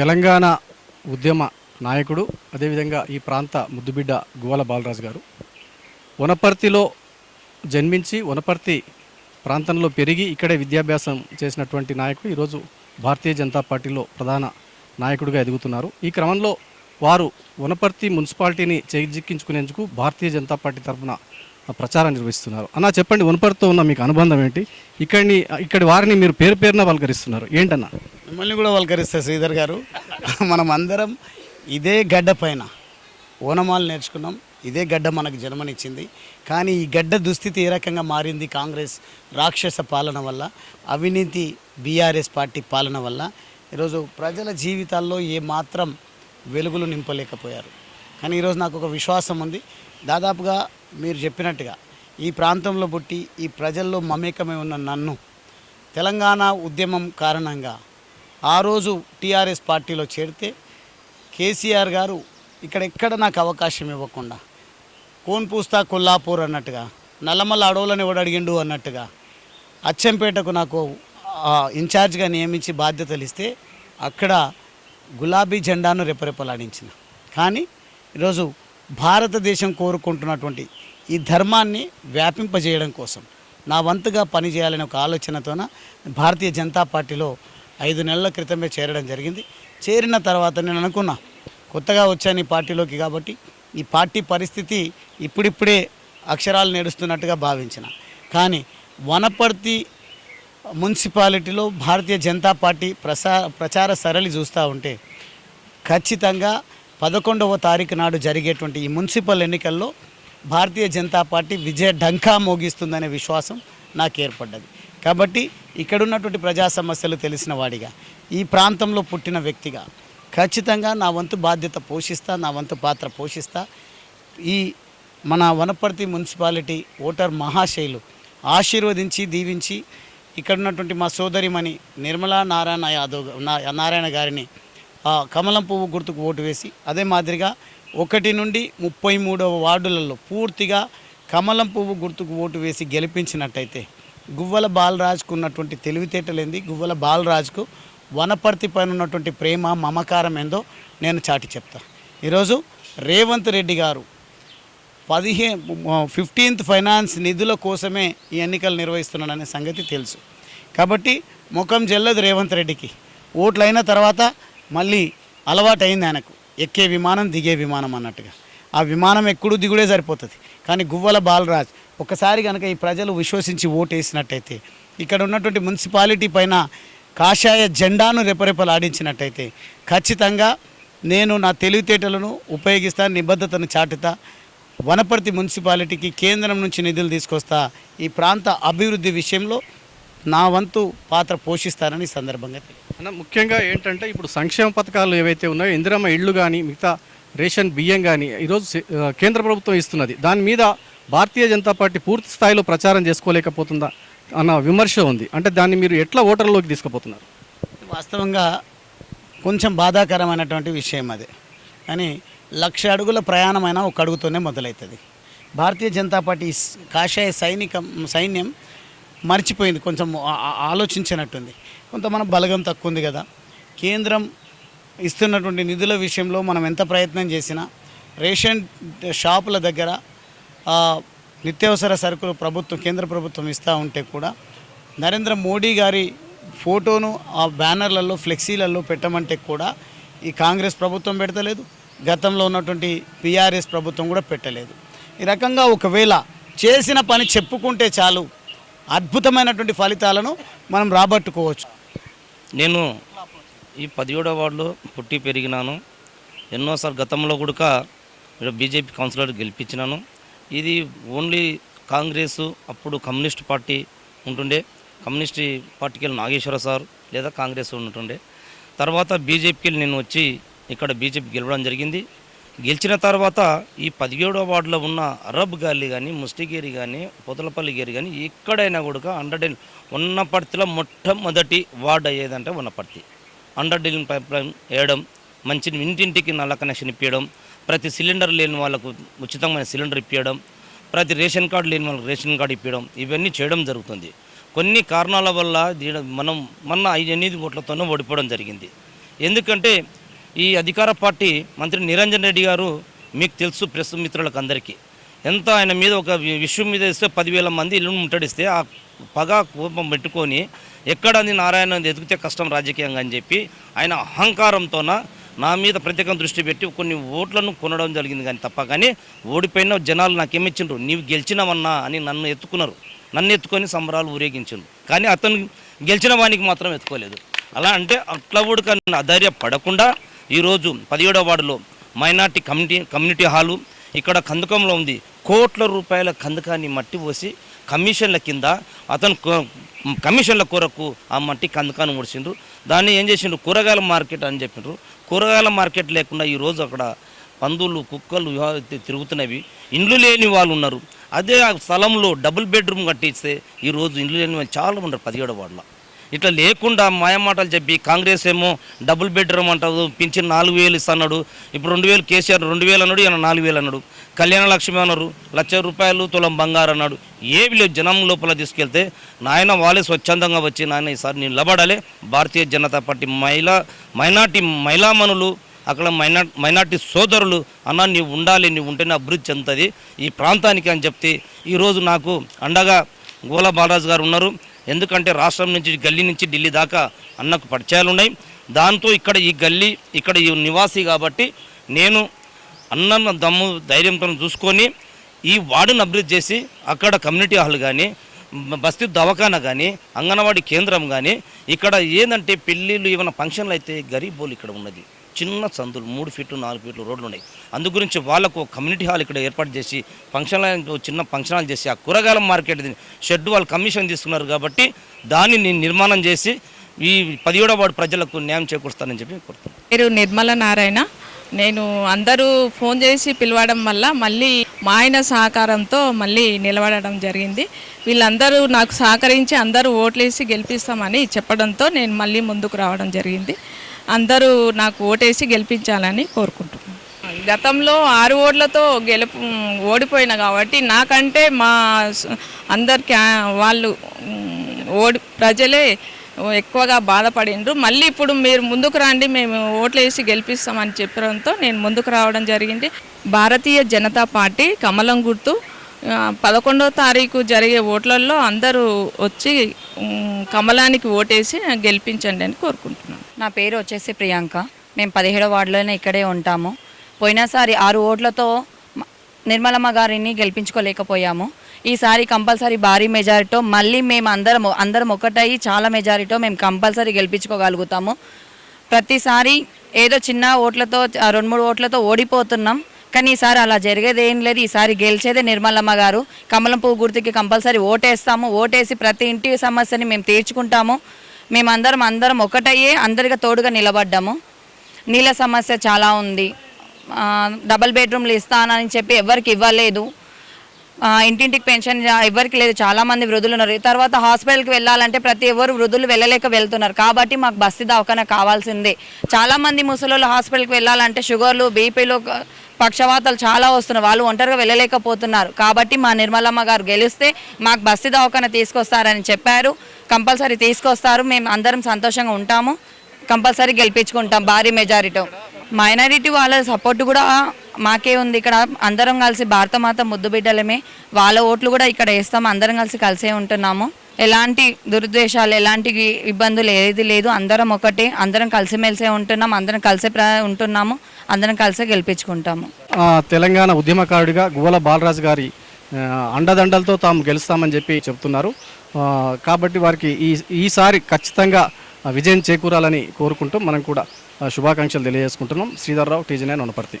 తెలంగాణ ఉద్యమ నాయకుడు అదేవిధంగా ఈ ప్రాంత ముద్దుబిడ్డ గువ్వల బాలరాజు గారు. వనపర్తిలో జన్మించి వనపర్తి ప్రాంతంలో పెరిగి ఇక్కడే విద్యాభ్యాసం చేసినటువంటి నాయకుడు ఈరోజు భారతీయ జనతా పార్టీలో ప్రధాన నాయకుడిగా ఎదుగుతున్నారు. ఈ క్రమంలో వారు వనపర్తి మున్సిపాలిటీని చేజిక్కించుకునేందుకు భారతీయ జనతా పార్టీ తరఫున ప్రచారం నిర్వహిస్తున్నారు. అన్న చెప్పండి వనపర్తితో ఉన్న మీకు అనుబంధం ఏంటి? ఇక్కడిని ఇక్కడి వారిని మీరు పేరు పేరున పలకరిస్తున్నారు. ఏంటన్నా? మిమ్మల్ని కూడా వల్కరిస్తారు శ్రీధర్ గారు. మనం అందరం ఇదే గడ్డ పైన ఓనమాలు నేర్చుకున్నాం. ఇదే గడ్డ మనకు జన్మనిచ్చింది. కానీ ఈ గడ్డ దుస్థితి ఏ రకంగా మారింది కాంగ్రెస్ రాక్షస పాలన వల్ల అవినీతి బీఆర్ఎస్ పార్టీ పాలన వల్ల ఈరోజు ప్రజల జీవితాల్లో ఏ మాత్రం వెలుగులు నింపలేకపోయారు. కానీ ఈరోజు నాకు ఒక విశ్వాసం ఉంది. దాదాపుగా మీరు చెప్పినట్టుగా ఈ ప్రాంతంలో పుట్టి ఈ ప్రజల్లో మమేకమై ఉన్న నన్ను తెలంగాణ ఉద్యమం కారణంగా ఆ రోజు టీఆర్ఎస్ పార్టీలో చేరితే కేసీఆర్ గారు ఇక్కడ ఎక్కడ నాకు అవకాశం ఇవ్వకుండా కోన్ పూస్తా కొల్లాపూర్ అన్నట్టుగా నల్లమల్ల అడవులను ఎవడు అడిగిండు అన్నట్టుగా అచ్చంపేటకు నాకు ఇన్ఛార్జ్గా నియమించి బాధ్యతలు ఇస్తే అక్కడ గులాబీ జెండాను రెపరెపలాడించిన. కానీ ఈరోజు భారతదేశం కోరుకుంటున్నటువంటి ఈ ధర్మాన్ని వ్యాపింపజేయడం కోసం నా వంతుగా పనిచేయాలనే ఒక ఆలోచనతోన భారతీయ జనతా పార్టీలో ఐదు నెలల క్రితమే చేరడం జరిగింది. చేరిన తర్వాత నేను అనుకున్నా కొత్తగా వచ్చాను ఈ పార్టీలోకి కాబట్టి ఈ పార్టీ పరిస్థితి ఇప్పుడిప్పుడే అక్షరాలు నేడుస్తున్నట్టుగా భావించిన. కానీ వనపర్తి మున్సిపాలిటీలో భారతీయ జనతా పార్టీ ప్రసా ప్రచార సరళి చూస్తూ ఉంటే ఖచ్చితంగా పదకొండవ తారీఖు నాడు జరిగేటువంటి ఈ మున్సిపల్ ఎన్నికల్లో భారతీయ జనతా పార్టీ విజయ ఢంకా మోగిస్తుందనే విశ్వాసం నాకు ఏర్పడ్డది కాబట్టి ఇక్కడ ఉన్నటువంటి ప్రజా సమస్యలు తెలిసిన వాడిగా ఈ ప్రాంతంలో పుట్టిన వ్యక్తిగా ఖచ్చితంగా నా వంతు బాధ్యత పోషిస్తా నా వంతు పాత్ర పోషిస్తా. ఈ మన వనపర్తి మున్సిపాలిటీ ఓటర్ మహాశైలు ఆశీర్వదించి దీవించి ఇక్కడ ఉన్నటువంటి మా సోదరిమణి నిర్మలా నారాయణ యాదవ్ నా- నారాయణ గారిని ఆ, కమలం పువ్వు గుర్తుకు ఓటు వేసి అదే మాదిరిగా ఒకటి నుండి ముప్పై మూడవ వార్డులలో పూర్తిగా కమలం పువ్వు గుర్తుకు ఓటు వేసి గెలిపించినట్టయితే గువ్వల బాలరాజుకు ఉన్నటువంటి తెలివితేటలేంది. గువ్వల బాలరాజుకు వనపర్తి పైన ఉన్నటువంటి ప్రేమ మమకారం ఏందో నేను చాటి చెప్తా. ఈరోజు రేవంత్ రెడ్డి గారు పదిహే ఫిఫ్టీన్త్ ఫైనాన్స్ నిధుల కోసమే ఈ ఎన్నికలు నిర్వహిస్తున్నాడనే సంగతి తెలుసు. కాబట్టి ముఖం జల్లదు రేవంత్ రెడ్డికి. ఓట్లు అయిన తర్వాత మళ్ళీ అలవాటు అయింది ఆయనకు. ఎక్కే విమానం దిగే విమానం అన్నట్టుగా. ఆ విమానం ఎక్కుడు దిగుడే సరిపోతుంది. కానీ గువ్వల బాలరాజ్ ఒకసారి కనుక ఈ ప్రజలు విశ్వసించి ఓటు వేసినట్టయితే ఇక్కడ ఉన్నటువంటి మున్సిపాలిటీ పైన కాషాయ జెండాను రెపరెపలాడించినట్టయితే ఖచ్చితంగా నేను నా తెలివితేటలను ఉపయోగిస్తా నిబద్ధతను చాటుతా వనపర్తి మున్సిపాలిటీకి కేంద్రం నుంచి నిధులు తీసుకొస్తా ఈ ప్రాంత అభివృద్ధి విషయంలో నా వంతు పాత్ర పోషిస్తానని సందర్భంగా తెలియదు అన్న ముఖ్యంగా ఏంటంటే ఇప్పుడు సంక్షేమ పథకాలు ఏవైతే ఉన్నాయో ఇందిరమ్మ ఇళ్ళు కానీ మిగతా రేషన్ బియ్యం కానీ ఈరోజు కేంద్ర ప్రభుత్వం ఇస్తున్నది. దాని మీద భారతీయ జనతా పార్టీ పూర్తి స్థాయిలో ప్రచారం చేసుకోలేకపోతుందా అన్న విమర్శ ఉంది. అంటే దాన్ని మీరు ఎట్లా ఓటర్లోకి తీసుకుపోతున్నారు? వాస్తవంగా కొంచెం బాధాకరమైనటువంటి విషయం అది. కానీ లక్ష అడుగుల ప్రయాణమైన ఒక అడుగుతోనే మొదలవుతుంది భారతీయ జనతా పార్టీ కాషాయ సైనికం సైన్యం మర్చిపోయింది. కొంచెం ఆలోచించినట్టుంది. కొంత మన బలగం తక్కువ ఉంది కదా. కేంద్రం ఇస్తున్నటువంటి నిధుల విషయంలో మనం ఎంత ప్రయత్నం చేసినా రేషన్ షాపుల దగ్గర నిత్యావసర సరుకులు ప్రభుత్వం కేంద్ర ప్రభుత్వం ఇస్తూ ఉంటే కూడా నరేంద్ర మోడీ గారి ఫోటోను ఆ బ్యానర్లలో ఫ్లెక్సీలలో పెట్టమంటే కూడా ఈ కాంగ్రెస్ ప్రభుత్వం పెడతలేదు. గతంలో ఉన్నటువంటి పిఆర్ఎస్ ప్రభుత్వం కూడా పెట్టలేదు. ఈ రకంగా ఒకవేళ చేసిన పని చెప్పుకుంటే చాలు. అద్భుతమైనటువంటి ఫలితాలను మనం రాబట్టుకోవచ్చు. నేను ఈ పదిహేడో వార్డులో పుట్టి పెరిగినాను. ఎన్నోసార్లు గతంలో కూడా బీజేపీ కౌన్సిలర్ గెలిపించినాను. ఇది ఓన్లీ కాంగ్రెస్ అప్పుడు కమ్యూనిస్ట్ పార్టీ ఉంటుండే. కమ్యూనిస్ట్ పార్టీకి వెళ్ళి నాగేశ్వర సార్ లేదా కాంగ్రెస్ ఉంటుండే. తర్వాత బీజేపీకి నేను వచ్చి ఇక్కడ బీజేపీ గెలవడం జరిగింది. గెలిచిన తర్వాత ఈ పదిహేడో వార్డులో ఉన్న అరబ్ గాలి కానీ ముస్టిగేరి కానీ పొదలపల్లి గేరి కానీ ఎక్కడైనా కూడా అండర్ అండ్ ఉన్నపర్తిలో మొట్టమొదటి వార్డు అయ్యేదంటే Unnaparthi. Under drilling pipeline వేయడం మంచి ఇంటింటికి నల్ల కనెక్షన్ ఇప్పించడం ప్రతి సిలిండర్ లేని వాళ్ళకు ఉచితమైన సిలిండర్ ఇప్పించడం ప్రతి రేషన్ కార్డు లేని వాళ్ళకి రేషన్ కార్డు ఇప్పించడం ఇవన్నీ చేయడం జరుగుతుంది. కొన్ని కారణాల వల్ల దీని మనం మొన్న ఐదు ఎనిమిది ఓట్లతోనే ఓడిపోవడం జరిగింది. ఎందుకంటే ఈ అధికార పార్టీ మంత్రి నిరంజన్ రెడ్డి గారు మీకు తెలుసు ప్రెస్ మిత్రులకు అందరికీ ఎంత ఆయన మీద ఒక వి- విషయం మీద ఇస్తే పదివేల మంది ఇల్లు ముట్టడిస్తే ఆ పగ కోపం పెట్టుకొని ఎక్కడ నారాయణ ఎదిగితే కష్టం రాజకీయంగా అని చెప్పి ఆయన అహంకారంతోన నా మీద ప్రత్యేకం దృష్టి పెట్టి కొన్ని ఓట్లను కొనడం జరిగింది కానీ తప్ప కానీ ఓడిపోయిన జనాలు నాకేమిచ్చిండ్రు? నీవు గెలిచినవన్నా అని నన్ను ఎత్తుకున్నారు. నన్ను ఎత్తుకొని సంబరాలు ఊరేగించిండ్రు. కానీ అతను గెలిచిన వానికి మాత్రం ఎత్తుకోలేదు. అలా అంటే అట్లా కూడా అధైర్య పడకుండా ఈరోజు పదిహేడో వార్డులో మైనార్టీ కమ్యూనిటీ కమ్యూనిటీ హాలు ఇక్కడ కందకంలో ఉంది. కోట్ల రూపాయల కందకాన్ని మట్టి పోసి కమిషన్ల కింద అతను కమిషన్ల కొరకు ఆ మట్టి కందకాన్ని ముడిచిండ్రు దాన్ని ఏం చేసిండ్రు? కూరగాయల మార్కెట్ అని చెప్పిండ్రు కూరగాయల మార్కెట్ లేకుండా ఈరోజు అక్కడ పందులు కుక్కలు తిరుగుతున్నవి. ఇండ్లు లేని వాళ్ళు ఉన్నారు. అదే ఆ స్థలంలో డబుల్ బెడ్రూమ్ కట్టిస్తే ఈరోజు ఇండ్లు లేని వాళ్ళు చాలా ఉన్నారు పదిహేడు వాళ్ళ ఇట్లా లేకుండా మాయమాటలు చెప్పి కాంగ్రెస్ ఏమో డబుల్ బెడ్రూమ్ అంటారు పింఛన్ నాలుగు వేలు ఇస్తున్నాడు. ఇప్పుడు రెండు వేలు కేసీఆర్ రెండు వేలు అన్నాడు ఈయన నాలుగు వేలు అన్నాడు. కళ్యాణ లక్ష్మి అన్నారు లక్ష రూపాయలు తులం బంగారు అన్నాడు. ఏవి లేదు జనం లోపల తీసుకెళ్తే నాయన వాళ్ళే స్వచ్ఛందంగా వచ్చి నాయన ఈసారి నేను నిలబడాలి. భారతీయ జనతా పార్టీ మహిళా మైనార్టీ మహిళామణులు అక్కడ మైనా మైనార్టీ సోదరులు అన్న నీవు ఉండాలి నీవు ఉంటేనే అభివృద్ధి చెందుతుంది. ఈ ప్రాంతానికి అని చెప్తే ఈరోజు నాకు అండగా గోల బాలరాజు గారు ఉన్నారు. ఎందుకంటే రాష్ట్రం నుంచి గల్లీ నుంచి ఢిల్లీ దాకా అన్నకు పరిచయాలు ఉన్నాయి దాంతో ఇక్కడ ఈ గల్లీ ఇక్కడ ఈ నివాసి కాబట్టి నేను అన్న దమ్ము ధైర్యంతో చూసుకొని ఈ వార్డును అభివృద్ధి చేసి అక్కడ కమ్యూనిటీ హాల్ కానీ బస్తీ దవాఖానా కానీ అంగన్వాడీ కేంద్రం కానీ ఇక్కడ ఏంటంటే పెళ్ళిళ్ళు ఏమైనా ఫంక్షన్లు అయితే గరీబోలు ఇక్కడ ఉన్నది. చిన్న సందులు మూడు ఫీట్లు నాలుగు ఫీట్లు రోడ్లు ఉన్నాయి. అందు గురించి వాళ్ళకు ఒక కమ్యూనిటీ హాల్ ఇక్కడ ఏర్పాటు చేసి ఫంక్షన్ చిన్న ఫంక్షన్ హాల్ చేసి ఆ కూరగాయల మార్కెట్ షెడ్ వాళ్ళు కమిషన్ తీసుకున్నారు కాబట్టి దాన్ని నేను నిర్మాణం చేసి ఈ పదిహేడవ వార్డు ప్రజలకు న్యాయం చేకూరుస్తానని చెప్పి కోరుతున్నాను. పేరు నిర్మల నారాయణ. నేను అందరూ ఫోన్ చేసి పిలవడం వల్ల మళ్ళీ మా ఆయన సహకారంతో మళ్ళీ నిలబడడం జరిగింది. వీళ్ళందరూ నాకు సహకరించి అందరూ ఓట్లేసి గెలిపిస్తామని చెప్పడంతో నేను మళ్ళీ ముందుకు రావడం జరిగింది. అందరూ నాకు ఓటేసి గెలిపించాలని కోరుకుంటున్నాను. గతంలో ఆరు ఓట్లతో గెలుపు ఓడిపోయిన కాబట్టి నాకంటే మా స- అందరికి వాళ్ళు ఓడి ప్రజలే ఎక్కువగా బాధపడిండ్రు. మళ్ళీ ఇప్పుడు మీరు ముందుకు రండి మేము ఓట్లు వేసి గెలిపిస్తామని చెప్పడంతో నేను ముందుకు రావడం జరిగింది. భారతీయ జనతా పార్టీ కమలం గుర్తు పదకొండో పదకొండవ తారీఖు జరిగే ఓట్లలో అందరూ వచ్చి కమలానికి ఓటేసి గెలిపించండి అని కోరుకుంటున్నాను. నా పేరు వచ్చేసి ప్రియాంక. మేము పదిహేడో వార్డులోనే ఇక్కడే ఉంటాము. పోయినసారి ఆరు ఓట్లతో నిర్మలమ్మ గారిని గెలిపించుకోలేకపోయాము. ఈసారి కంపల్సరీ భారీ మెజారిటీతో మళ్ళీ మేము అందరం అందరం ఒకటై చాలా మెజారిటీతో మేము కంపల్సరీ గెలిపించుకోగలుగుతాము. ప్రతిసారి ఏదో చిన్న ఓట్లతో రెండు మూడు ఓట్లతో ఓడిపోతున్నాం. కానీ ఈసారి అలా జరిగేది ఏం లేదు. ఈసారి గెలిచేదే నిర్మలమ్మ గారు. కమలం పువ్వు గుర్తుకి కంపల్సరీ ఓటేస్తాము. ఓటేసి ప్రతి ఇంటి సమస్యని మేము తీర్చుకుంటాము. మేమందరం అందరం ఒకటయ్యే అందరిగా తోడుగా నిలబడ్డాము. నీళ్ళ సమస్య చాలా ఉంది. డబల్ బెడ్రూమ్లు ఇస్తానని చెప్పి ఎవరికి ఇవ్వలేదు. ఇంటింటికి పెన్షన్ ఎవరికి లేదు చాలా మంది వృద్ధులు ఉన్నారు. తర్వాత హాస్పిటల్కి వెళ్ళాలంటే ప్రతి ఎవరు వృద్ధులు వెళ్ళలేక వెళ్తున్నారు. కాబట్టి మాకు బస్సు దవాఖాన కావాల్సిందే. చాలా మంది ముసలోళ్ళు హాస్పిటల్కి వెళ్ళాలంటే షుగర్లు బీపీలు పక్షవాతాలు చాలా వస్తున్నాయి. వాళ్ళు ఒంటరిగా వెళ్ళలేకపోతున్నారు. కాబట్టి మా నిర్మలమ్మ గారు గెలిస్తే మాకు బస్సు దవాఖాన తీసుకొస్తారని చెప్పారు. కంపల్సరీ తీసుకొస్తారు. మేము అందరం సంతోషంగా ఉంటాము. కంపల్సరీ గెలిపించుకుంటాం భారీ మెజారిటీ. మైనారిటీ వాళ్ళ సపోర్ట్ కూడా మాకే ఉంది ఇక్కడ. అందరం కలిసి భారతమాత ముద్దు బిడ్డలమే. వాళ్ళ ఓట్లు కూడా ఇక్కడ వేస్తాం. అందరం కలిసి కలిసే ఉంటున్నాము. ఎలాంటి దురుద్దేశాలు ఎలాంటి ఇబ్బందులు ఏది లేదు. అందరం ఒకటే. అందరం కలిసిమెలిసే ఉంటున్నాం. అందరం కలిసే ఉంటున్నాము. అందరం కలిసే గెలిపించుకుంటాము. తెలంగాణ ఉద్యమకారుడిగా గువ్వల బాలరాజు గారి అండదండలతో తాము గెలుస్తామని చెప్పి చెప్తున్నారు. కాబట్టి వారికి ఈ ఈసారి ఖచ్చితంగా విజయం చేకూరాలని కోరుకుంటూ మనం కూడా శుభాకాంక్షలు తెలియజేసుకుంటున్నాం. Sridhar Rao TG nine Wanaparthy.